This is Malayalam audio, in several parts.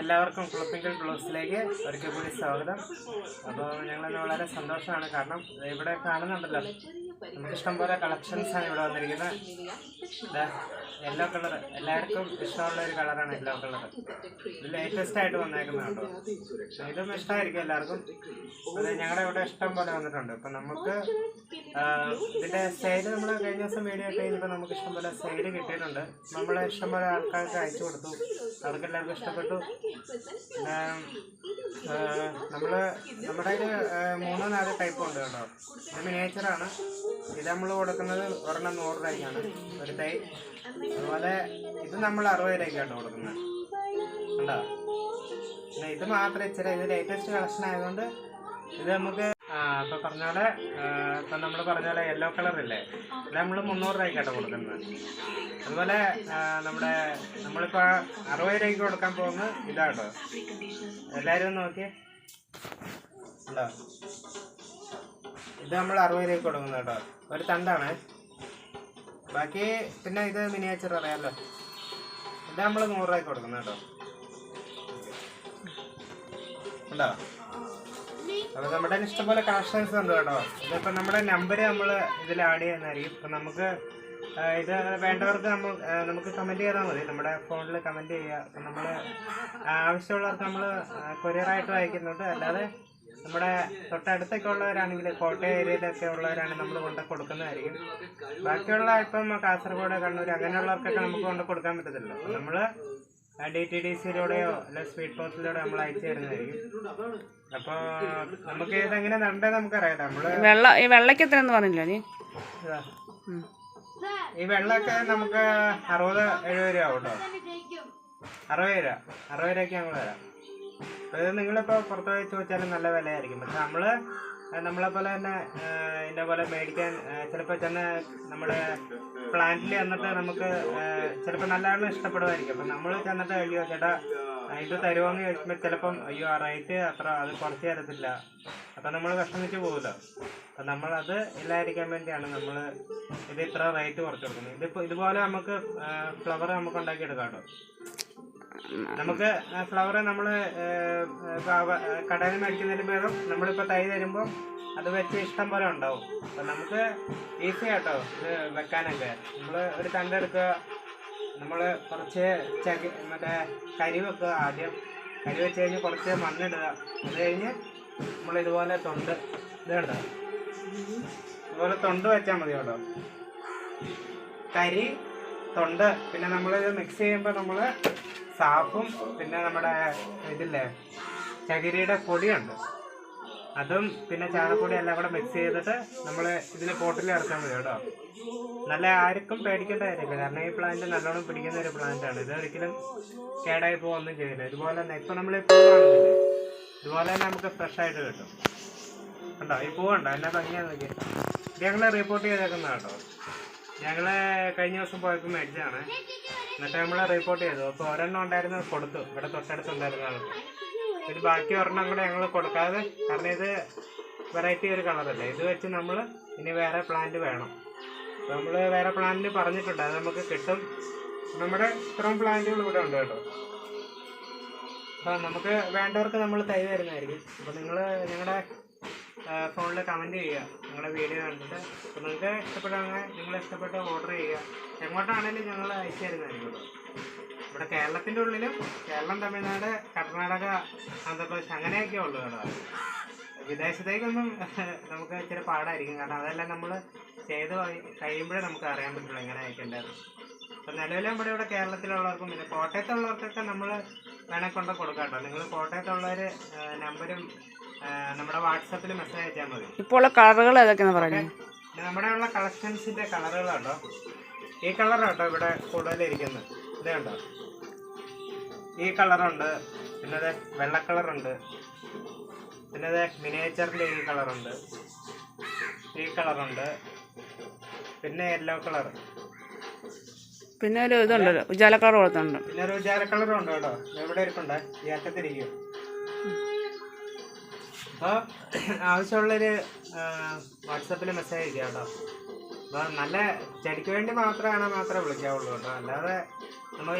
എല്ലാവർക്കും കുളപ്പിങ്കൽ ബ്ലൗസിലേക്ക് ഒരിക്കൽ കൂടി സ്വാഗതം. അപ്പോൾ ഞങ്ങളിന്ന് വളരെ സന്തോഷമാണ്. കാരണം ഇവിടെ കാണുന്നുണ്ടല്ലോ നമുക്ക് ഇഷ്ടംപോലെ കളക്ഷൻസാണ് ഇവിടെ വന്നിരിക്കുന്നത്. യെല്ലോ കളർ എല്ലാവർക്കും ഇഷ്ടമുള്ള ഒരു കളറാണ് യെല്ലോ കളർ ഇത് ലേറ്റസ്റ്റ് ആയിട്ട് വന്നേക്കുന്ന കേട്ടോ. ഇതും ഇഷ്ടമായിരിക്കും എല്ലാവർക്കും. അത് ഞങ്ങളുടെ ഇവിടെ ഇഷ്ടം പോലെ വന്നിട്ടുണ്ട്. അപ്പം നമുക്ക് ഇതിന്റെ സൈഡ് നമ്മൾ കഴിഞ്ഞ ദിവസം വീഡിയോ ഇട്ട് കഴിഞ്ഞപ്പോൾ നമുക്ക് ഇഷ്ടം പോലെ സൈഡ് കിട്ടിയിട്ടുണ്ട്. നമ്മൾ ഇഷ്ടംപോലെ ആൾക്കാർക്ക് അയച്ചു കൊടുത്തു. അവർക്ക് എല്ലാവർക്കും ഇഷ്ടപ്പെട്ടു. നമ്മൾ നമ്മുടെ മൂന്നോ നാല് ടൈപ്പ് ഉണ്ട് കേട്ടോ. ഇത് മിനേച്ചറാണ് ഇത് നമ്മൾ കൊടുക്കുന്നത് ഒരെണ്ണം നൂറ് രൂപയ്ക്കാണ്. ഒരു തൈ. അതുപോലെ ഇത് നമ്മൾ അറുപത് രൂപയ്ക്കാണ് കൊടുക്കുന്നത്. ഉണ്ടോ ഇത് മാത്രം ഇച്ചിരി ഇത് ലേറ്റസ്റ്റ് കളക്ഷൻ ആയതുകൊണ്ട് ഇത് നമുക്ക് ഇപ്പൊ പറഞ്ഞ പോലെ നമ്മൾ പറഞ്ഞ യെല്ലോ കളർ ഇല്ലേ? അത് നമ്മൾ മുന്നൂറ് രൂപയ്ക്കാട്ടോ കൊടുക്കുന്നത്. അതുപോലെ നമ്മുടെ നമ്മളിപ്പോ അറുപത് രൂപയ്ക്ക് കൊടുക്കാൻ പോകുന്നത് ഇതാട്ടോ എല്ലാരും ഒന്ന് നോക്കിയേ. ഉണ്ടോ? ഇത് നമ്മൾ അറുപത് രൂപയ്ക്ക് കൊടുക്കുന്നത് കേട്ടോ. ഒരു തണ്ടാണ്. ബാക്കി പിന്നെ ഇത് മിനിയേച്ചർ അറിയാമല്ലോ ഇത് നമ്മൾ നൂറ് രൂപയ്ക്ക് കൊടുക്കുന്നത് കേട്ടോ. ഉണ്ടോ? അപ്പൊ നമ്മുടെ ഇഷ്ടംപോലെ കളക്ഷൻസ് ഉണ്ട് കേട്ടോ. ഇതിപ്പൊ നമ്മുടെ നമ്പർ നമ്മൾ ഇതിൽ ആഡ് ചെയ്യുന്നതായിരിക്കും. അപ്പൊ നമുക്ക് ഇത് വേണ്ടവർക്ക് നമ്മൾ നമുക്ക് കമന്റ് ചെയ്താൽ മതി. നമ്മുടെ ഫോണിൽ കമന്റ് ചെയ്യുക. അപ്പൊ നമ്മൾ ആവശ്യമുള്ളവർക്ക് നമ്മൾ കൊറിയറായിട്ട് അയക്കുന്നുണ്ട് അല്ലാതെ നമ്മുടെ തൊട്ടടുത്തൊക്കെ ഉള്ളവരാണെങ്കിൽ കോട്ടയം ഏരിയയിലൊക്കെ ഉള്ളവരാണ് നമ്മൾ കൊണ്ട് കൊടുക്കുന്നതായിരിക്കും. ബാക്കിയുള്ള ഇപ്പം കാസർഗോഡ് കണ്ണൂർ അങ്ങനെയുള്ളവർക്കൊക്കെ നമുക്ക് കൊണ്ട് കൊടുക്കാൻ പറ്റത്തില്ല നമ്മൾ ഡി ടി ഡി സിയിലൂടെയോ അല്ല സ്പീഡ് പോസ്റ്റിലൂടെ നമ്മൾ അയച്ചു തരുന്നതായിരിക്കും. അപ്പോൾ നമുക്ക് ഇതെങ്ങനെ നമുക്ക് നമുക്കറിയാം. നമ്മൾ വെള്ള ഈ വെള്ളയ്ക്ക് എത്രയെന്ന് പറഞ്ഞില്ല നീ. ഈ വെള്ളമൊക്കെ നമുക്ക് അറുപത് എഴുപത് രൂപ ആവും കേട്ടോ. അറുപത് രൂപ. അറുപത് രൂപയ്ക്ക് ഞങ്ങൾ തരാം. അപ്പോൾ ഇത് നിങ്ങളിപ്പോൾ പുറത്ത് പോയി ചോദിച്ചാലും നല്ല വിലയായിരിക്കും. പക്ഷെ നമ്മൾ നമ്മളെ പോലെ തന്നെ ഇതേ പോലെ മേടിക്കാൻ ചിലപ്പോൾ തന്നെ നമ്മുടെ പ്ലാന്റിൽ ചെന്നിട്ട് നമുക്ക് ചിലപ്പോൾ നല്ലതാണ് ഇഷ്ടപ്പെടുമായിരിക്കും. അപ്പം നമ്മൾ ചെന്നിട്ട് അയ്യോ ചേട്ടാ ഇത് ഇത് തരുമോയെന്ന് ചോദിക്കുമ്പോൾ ചിലപ്പം അയ്യോ ആ റേറ്റ് അത്ര അത് കുറച്ച് തരത്തില്ല. അപ്പം നമ്മൾ വിഷമിച്ച് പോകുമല്ലോ അപ്പം നമ്മളത് ഇല്ലായിരിക്കാൻ വേണ്ടിയാണ് നമ്മൾ ഇത് ഇത്ര റേറ്റ് കുറച്ച് കൊടുക്കുന്നത്. ഇതിപ്പോൾ ഇതുപോലെ നമുക്ക് ഫ്ലവർ നമുക്ക് ഉണ്ടാക്കിയെടുക്കാം കേട്ടോ. നമുക്ക് ഫ്ലവർ നമ്മൾ കടയിൽ മേടിക്കുന്നതിന് പകരം നമ്മളിപ്പോൾ തൈ തരുമ്പോൾ അത് വെച്ച് ഇഷ്ടം പോലെ ഉണ്ടാവും. അപ്പം നമുക്ക് ഈസി ആട്ടോ ഇത് വെക്കാനൊക്കെ. നമ്മൾ ഒരു തണ്ടെടുക്കുക നമ്മൾ കുറച്ച് ചകി മറ്റേ കരി വെക്കുക ആദ്യം. കരി വെച്ച് കഴിഞ്ഞ് കുറച്ച് മണ്ണിടുക അത് കഴിഞ്ഞ് നമ്മൾ ഇതുപോലെ തൊണ്ട് ഇത് കണ്ടോ? ഇതുപോലെ തൊണ്ട് വെച്ചാൽ മതി കേട്ടോ കരി തൊണ്ട് പിന്നെ നമ്മൾ ഇത് മിക്സ് ചെയ്യുമ്പോൾ നമ്മൾ സാഫും പിന്നെ നമ്മുടെ ഇതില്ലേ ചകിരിയുടെ പൊടിയുണ്ട്. അതും പിന്നെ ചാണകപ്പൊടി എല്ലാം കൂടെ മിക്സ് ചെയ്തിട്ട് നമ്മൾ ഇതിന് പോട്ടിൽ ഇറക്കാൻ മതി കേട്ടോ. നല്ല ആർക്കും പേടിക്കേണ്ട കാര്യമില്ല. കാരണം ഈ പ്ലാന്റ് നല്ലോണം പിടിക്കുന്ന ഒരു പ്ലാന്റ് ആണ്. ഇത് ഒരിക്കലും കേടായി പോകുകയൊന്നും ചെയ്യില്ല. ഇതുപോലെ തന്നെ ഇപ്പം നമ്മൾ ഇതുപോലെ തന്നെ നമുക്ക് ഫ്രഷ് ആയിട്ട് കിട്ടും. ഉണ്ടോ ഈ പൂ കണ്ടോ? എന്നാ ഭംഗിയാന്ന് നോക്കി ഇത് ഞങ്ങൾ റിപ്പോർട്ട് ചെയ്തേക്കുന്ന കേട്ടോ. ഞങ്ങൾ കഴിഞ്ഞ ദിവസം പോയപ്പോൾ മേടിച്ചതാണ്. എന്നിട്ട് നമ്മൾ റിപ്പോർട്ട് ചെയ്തു. അപ്പോൾ ഒരെണ്ണം ഉണ്ടായിരുന്നു കൊടുത്തു. ഇവിടെ തൊട്ടടുത്തുണ്ടായിരുന്ന ആൾക്ക് ഇത് ബാക്കി ഒരെണ്ണം കൂടെ ഞങ്ങൾ കൊടുക്കാതെ കാരണം ഇത് വെറൈറ്റി ഒരു കളറല്ലേ ഇത് വെച്ച് നമ്മൾ ഇനി വേറെ പ്ലാന്റ് വേണം. അപ്പോൾ നമ്മൾ വേറെ പ്ലാന്റ് പറഞ്ഞിട്ടുണ്ട്. അത് നമുക്ക് കിട്ടും. നമ്മുടെ ഇത്രയും പ്ലാന്റുകൾ ഇവിടെ ഉണ്ട് കേട്ടോ. അപ്പോൾ നമുക്ക് വേണ്ടവർക്ക് നമ്മൾ തൈ തരുന്നതായിരിക്കും. അപ്പോൾ നിങ്ങൾ ഞങ്ങളുടെ ഫോണിൽ കമന്റ് ചെയ്യുക. നിങ്ങളുടെ വീഡിയോ കണ്ടിട്ട്. അപ്പോൾ നിങ്ങൾക്ക് ഇഷ്ടപ്പെടുകയാണെങ്കിൽ നിങ്ങൾ ഇഷ്ടപ്പെട്ട ഓർഡർ ചെയ്യുക. എങ്ങോട്ടാണെങ്കിലും ഞങ്ങൾ അയച്ചു തരുന്നതായിരിക്കും ഇവിടെ കേരളത്തിന്റെ ഉള്ളിലും കേരളം തമിഴ്നാട് കർണാടക ആന്ധ്രാപ്രദേശ് അങ്ങനെയൊക്കെ ഉള്ളു കേട്ടോ. വിദേശത്തേക്കൊന്നും നമുക്ക് ഇച്ചിരി പാടായിരിക്കും. കാരണം അതെല്ലാം നമ്മൾ ചെയ്ത് കഴി- കഴിയുമ്പോഴേ നമുക്ക് അറിയാൻ പറ്റുള്ളൂ എങ്ങനെ അയക്കേണ്ടത് അപ്പം നിലവിലും നമ്മുടെ ഇവിടെ കേരളത്തിലുള്ളവർക്കും പിന്നെ കോട്ടയത്തുള്ളവർക്കൊക്കെ നമ്മൾ വേണേൽ കൊണ്ട് കൊടുക്കാം കേട്ടോ. നിങ്ങൾ കോട്ടയത്തുള്ളവർ നമ്പരും നമ്മുടെ വാട്സാപ്പിൽ മെസ്സേജ് അയച്ചാൽ മതി. ഇപ്പോൾ ഉള്ള കളറുകൾ ഏതൊക്കെയാന്ന് പറയുന്നത് പിന്നെ നമ്മുടെ ഉള്ള കളക്ഷൻസിന്റെ കളറുകളുണ്ടോ ഈ കളറാട്ടോ ഇവിടെ കൂടുതലിരിക്കുന്നത്. ഇതേ കണ്ടോ? ഈ കളറുണ്ട് പിന്നെ അതെ വെള്ള കളറുണ്ട് പിന്നെ അതെ മിനിയേച്ചറിന്റെ ഈ കളറുണ്ട് ഈ കളറുണ്ട് പിന്നെ യെല്ലോ കളർ പിന്നെ ഒരു ഇതുണ്ടല്ലോ ഉജാല കളർ കൊടുത്തുണ്ട് പിന്നെ ഒരു ഉജാല കളറും ഉണ്ട് കേട്ടോ. എവിടെ ഇരിപ്പുണ്ട്? ഈ അറ്റത്തിരിക്കും അപ്പോൾ ആവശ്യമുള്ളൊരു വാട്സപ്പിൽ മെസ്സേജ് അയക്കുക കേട്ടോ. അപ്പോൾ നല്ല ചെടിക്ക് വേണ്ടി മാത്രമാണ് മാത്രമേ വിളിക്കാവുള്ളൂ കേട്ടോ. അല്ലാതെ നമ്മൾ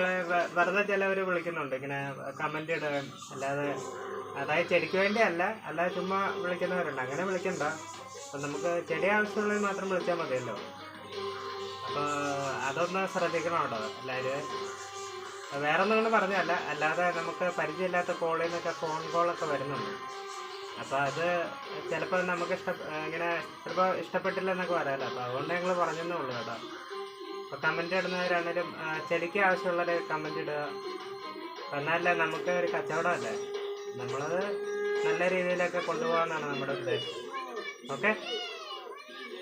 വെറുതെ ചിലവർ വിളിക്കുന്നുണ്ട്. ഇങ്ങനെ കമന്റ് ഇടുകയും അല്ലാതെ അതായത് ചെടിക്ക് വേണ്ടി അല്ല അല്ലാതെ ചുമ്മാ വിളിക്കുന്നവരുണ്ട്. അങ്ങനെ വിളിക്കണ്ട. അപ്പം നമുക്ക് ചെടി ആവശ്യമുള്ളത് മാത്രം വിളിച്ചാൽ മതിയല്ലോ. അപ്പോൾ അതൊന്ന് ശ്രദ്ധിക്കണം കേട്ടോ എല്ലാവരും. വേറെ ഒന്നും പറഞ്ഞല്ല അല്ലാതെ നമുക്ക് പരിചയമില്ലാത്ത കോളിൽ നിന്നൊക്കെ ഫോൺ കോളൊക്കെ വരുന്നുണ്ട്. അപ്പോൾ അത് ചിലപ്പോൾ നമുക്ക് ഇഷ്ട ഇങ്ങനെ ചിലപ്പോൾ ഇഷ്ടപ്പെട്ടില്ല എന്നൊക്കെ വരാമല്ലോ അപ്പോൾ അതുകൊണ്ട് ഞങ്ങൾ പറഞ്ഞെന്നേ ഉള്ളൂ കേട്ടോ. അപ്പോൾ കമന്റ് ഇടുന്നവരാണേലും ചെടിക്ക് ആവശ്യമുള്ളവരെ കമന്റ് ഇടുക. എന്നാലേ നമുക്ക് ഒരു കച്ചവടമല്ലേ നമ്മളത് നല്ല രീതിയിലൊക്കെ കൊണ്ടുപോകാമെന്നാണ് നമ്മുടെ ഉദ്ദേശം. ഓക്കെ?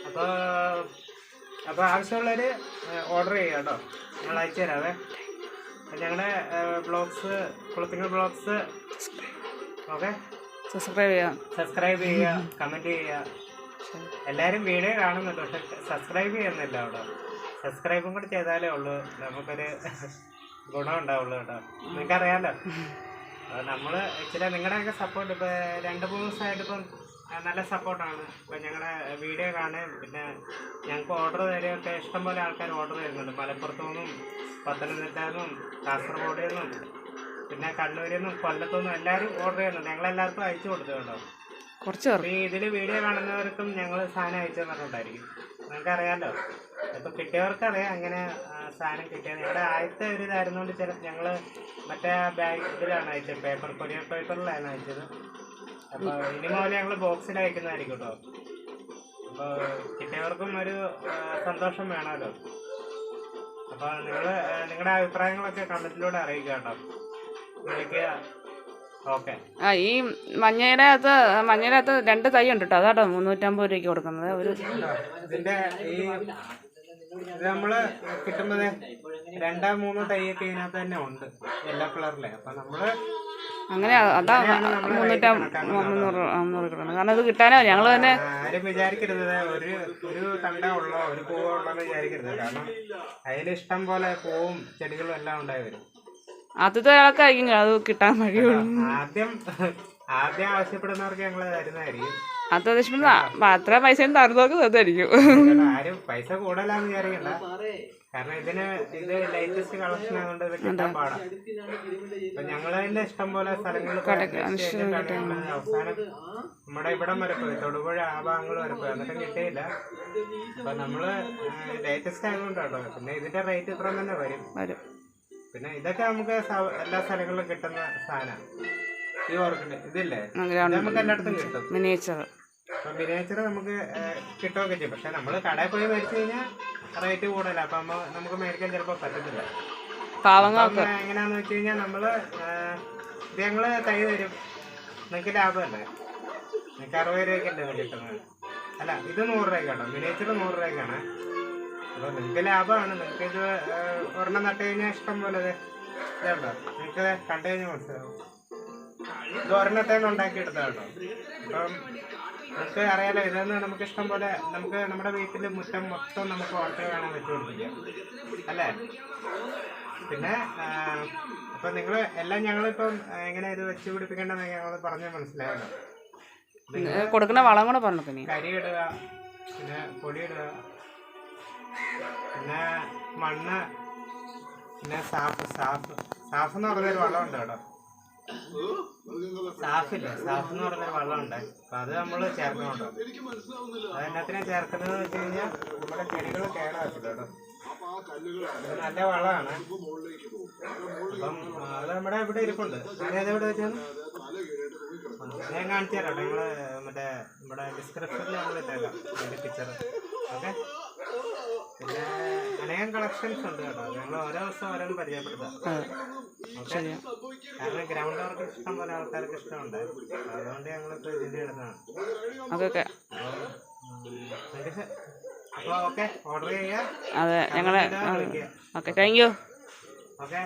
അപ്പോൾ അപ്പോൾ ആവശ്യമുള്ളവർ ഓർഡർ ചെയ്യുക കേട്ടോ. ഞങ്ങൾ അയച്ചു തരാവേ. ഞങ്ങളുടെ ബ്ലോഗ്സ് കുളത്തിങ്ങൾ ബ്ലോഗ്സ് ഓക്കെ? സബ്സ്ക്രൈബ് ചെയ്യാം. സബ്സ്ക്രൈബ് ചെയ്യുക കമന്റ് ചെയ്യുക. എല്ലാവരും വീഡിയോ കാണുന്നുണ്ട് പക്ഷെ സബ്സ്ക്രൈബ് ചെയ്യുന്നില്ല അവിടെ. സബ്സ്ക്രൈബും കൂടി ചെയ്താലേ ഉള്ളൂ. നമുക്കൊരു ഗുണം ഉണ്ടാവുള്ളൂ കേട്ടോ. നിങ്ങൾക്കറിയാലോ? അപ്പോൾ നമ്മൾ ഇച്ചിരി നിങ്ങളുടെയൊക്കെ സപ്പോർട്ട് ഇപ്പോൾ രണ്ട് മൂന്ന് ദിവസമായിട്ട് ഇപ്പം നല്ല സപ്പോർട്ടാണ് ഇപ്പം ഞങ്ങളുടെ വീഡിയോ കാണുകയും പിന്നെ ഞങ്ങൾക്ക് ഓർഡർ തരികയൊക്കെ ഇഷ്ടംപോലെ ആൾക്കാർ ഓർഡർ ചെയ്യുന്നുണ്ട് മലപ്പുറത്തു നിന്നും പത്തനംതിട്ടയിൽ നിന്നും കാസർഗോഡിൽ നിന്നും. പിന്നെ കണ്ണൂരിൽ നിന്നും കൊല്ലത്തുനിന്നും എല്ലാവരും ഓർഡർ ചെയ്യുന്നുണ്ട്. ഞങ്ങളെല്ലാവർക്കും അയച്ചു കൊടുത്തു കേട്ടോ. കുറച്ച് പേർ. ഈ ഇതിൽ വീഡിയോ കാണുന്നവർക്കും ഞങ്ങൾ സാധനം അയച്ചു തന്നിട്ടുണ്ടായിരിക്കും. നിങ്ങൾക്ക് അറിയാലോ ഇപ്പം കിട്ടിയവർക്ക് അറിയാം അങ്ങനെ ആ, സാധനം കിട്ടിയത് ഞങ്ങളുടെ ആദ്യത്തെ ഒരു ഇതായിരുന്നുകൊണ്ട് ചില ഞങ്ങൾ മറ്റേ ബാഗ് ഇതിലാണ് അയച്ചത്. പേപ്പർ കൊറിയർ പേപ്പറിലാണ് അയച്ചത്. അപ്പോൾ ഇനി മുതൽ ഞങ്ങൾ ബോക്സിൽ അയക്കുന്നതായിരിക്കും കേട്ടോ. അപ്പോൾ കിട്ടിയവർക്കും ഒരു ആ, സന്തോഷം വേണമല്ലോ. അപ്പോൾ നിങ്ങൾ നിങ്ങളുടെ അഭിപ്രായങ്ങളൊക്കെ കമന്റിലൂടെ അറിയിക്കുക കേട്ടോ. ആ ഈ മഞ്ഞയുടെ അകത്ത് മഞ്ഞയുടെ അകത്ത് രണ്ട് തൈ ഉണ്ട് കേട്ടോ അതാട്ടോ മുന്നൂറ്റമ്പത് രൂപയ്ക്ക് കൊടുക്കുന്നത്. ഒരു ഇതിന്റെ ഈ ഇത് നമ്മൾ കിട്ടുന്നത് രണ്ടോ മൂന്നോ തൈയൊക്കെ ഇതിനകത്ത് തന്നെ ഉണ്ട് എല്ലാ കളറിലെ അപ്പൊ നമ്മൾ അങ്ങനെ അതാ മുന്നൂറ്റം മുന്നൂറ് മുന്നൂറ് കിട്ടണം. കാരണം ഇത് കിട്ടാനോ? ഞങ്ങൾ തന്നെ ആരും വിചാരിക്കരുത്. ഒരു ഒരു തണ്ട ഉള്ള ഒരു പൂവുള്ള വിചാരിക്കരുത്. കാരണം അതിൽ ഇഷ്ടം പോലെ പൂവും ചെടികളും എല്ലാം ഉണ്ടായി വരും. ആദ്യത്തെ ആൾക്കായിരിക്കും അത് കിട്ടാൻ വഴിയുള്ളൂ ആദ്യം ആദ്യം ആവശ്യപ്പെടുന്നവർക്ക് ഞങ്ങൾ തരുന്നതായിരിക്കും. അത് ഉദ്ദേശിക്കുന്നത് അത്ര പൈസയും തരുന്നവർക്ക് തരുന്നതായിരിക്കും ആരും പൈസ കൂടുതലാന്ന് വിചാരിക്കണ്ട. കാരണം ഇതിന് ഇത് ലേറ്റസ്റ്റ് കളക്ഷൻ ആയതുകൊണ്ട് ഇത് കിട്ടാൻ പാടാം. അപ്പൊ ഞങ്ങളതിന്റെ ഇഷ്ടം പോലെ അവസാനം നമ്മുടെ ഇവിടെ വരെ പോയി. തൊടുപുഴ ആ ഭാഗങ്ങൾ വരെ പോയി. എന്നിട്ടും കിട്ടിയില്ല. അപ്പൊ നമ്മൾ ലേറ്റസ്റ്റ് പിന്നെ ഇതിന്റെ റേറ്റ് ഇത്ര തന്നെ വരും. പിന്നെ ഇതൊക്കെ നമുക്ക് എല്ലാ സ്ഥലങ്ങളിലും കിട്ടുന്ന സാധനമാണ് ഈ ഓർക്കിഡ് ഇതില്ലേ? നമുക്ക് എല്ലായിടത്തും കിട്ടും. മിനിയേച്ചർ. അപ്പൊ മിനിയേച്ചർ നമുക്ക് കിട്ടുകയൊക്കെ ചെയ്യും. പക്ഷെ നമ്മൾ കടയിൽ പോയി മേടിച്ചു കഴിഞ്ഞാൽ റേറ്റ് കൂടുതലാണ് അപ്പം നമുക്ക് മേടിക്കാൻ ചിലപ്പോൾ പറ്റത്തില്ല. എങ്ങനെയാന്ന് വെച്ച് കഴിഞ്ഞാൽ നമ്മൾ ഇത് ഞങ്ങൾ തൈ തരും. നിങ്ങൾക്ക് ലാഭമല്ലേ? നിങ്ങൾക്ക് അറുപത് രൂപയ്ക്കല്ലേ കിട്ടുന്നത്? അല്ല ഇത് നൂറ് രൂപയ്ക്കാണോ മിനിയേച്ചർ നൂറ് രൂപയ്ക്കാണ് അപ്പോൾ നിങ്ങൾക്ക് ലാഭമാണ്. നിങ്ങൾക്ക് ഇത് ഒരെണ്ണം നട്ട് കഴിഞ്ഞാൽ ഇഷ്ടം പോലെ ഇത് ഇതുണ്ടോ. നിങ്ങൾക്ക് കണ്ടു കഴിഞ്ഞാൽ മനസ്സിലാവും. ഇത് ഒരെണ്ണത്തേന്ന് ഉണ്ടാക്കിയെടുത്ത കേട്ടോ. അപ്പം നമുക്ക് അറിയാലോ ഇതെന്ന് നമുക്ക് ഇഷ്ടം പോലെ നമുക്ക് നമ്മുടെ വീട്ടിൽ മുറ്റം മൊത്തം നമുക്ക് ഓട്ടോ കാണാൻ വെച്ച് അല്ലേ? പിന്നെ അപ്പം നിങ്ങൾ എല്ലാം ഞങ്ങളിപ്പം എങ്ങനെ ഇത് വെച്ച് പിടിപ്പിക്കേണ്ടതെന്ന് ഞങ്ങൾ പറഞ്ഞ് മനസ്സിലായല്ലോ കൊടുക്കുന്ന വളം കൂടെ പറഞ്ഞു കരി ഇടുക പിന്നെ പൊടി ഇടുക. പിന്നെ മണ്ണ് പിന്നെ സാഫ് സാഫ്. സാഫ് എന്ന് പറഞ്ഞൊരു വള്ളമുണ്ട് കേട്ടോ. സാഫില്ലേ? സാഫ് എന്ന് പറഞ്ഞൊരു വള്ളമുണ്ട് അപ്പൊ അത് നമ്മൾ ചേർക്കുന്നുണ്ട്. അത് എന്നത്തിനാ ചേർക്കുന്നത് വെച്ച് കഴിഞ്ഞാൽ നമ്മുടെ ചെടികൾ കേടാക്കില്ല കേട്ടോ. നല്ല വളമാണ്. അപ്പം അത് നമ്മുടെ ഇവിടെ ഇരിപ്പുണ്ട്. ഞാനത് ഇവിടെ വെച്ചാൽ ഞാൻ കാണിച്ചു തരാം കേട്ടോ. നിങ്ങൾ മറ്റേ നമ്മുടെ ഡിസ്ക്രിപ്ഷനിൽ നമ്മൾ ഇട്ടേക്കാം അതിന്റെ പിക്ചർ ഓക്കെ? പിന്നെ അനേകം കളക്ഷൻസ് ഉണ്ട് കേട്ടോ. ഞങ്ങൾ ഓരോ ദിവസം ഓരോന്ന് പരിചയപ്പെടുത്താം. ഓക്കെ? ശരിയാ. കാരണം ഗ്രൗണ്ട് വർക്ക് ഇഷ്ടം പോലെ ആൾക്കാർക്ക് ഇഷ്ടമുണ്ട്. അതുകൊണ്ട് ഞങ്ങളിപ്പോൾ ഇതിന്റെ എടുത്താണ് അതൊക്കെ അപ്പോൾ ഓക്കെ? ഓർഡർ ചെയ്യുക അതെ ഞങ്ങളെ ഓക്കെ താങ്ക് യു ഓക്കെ?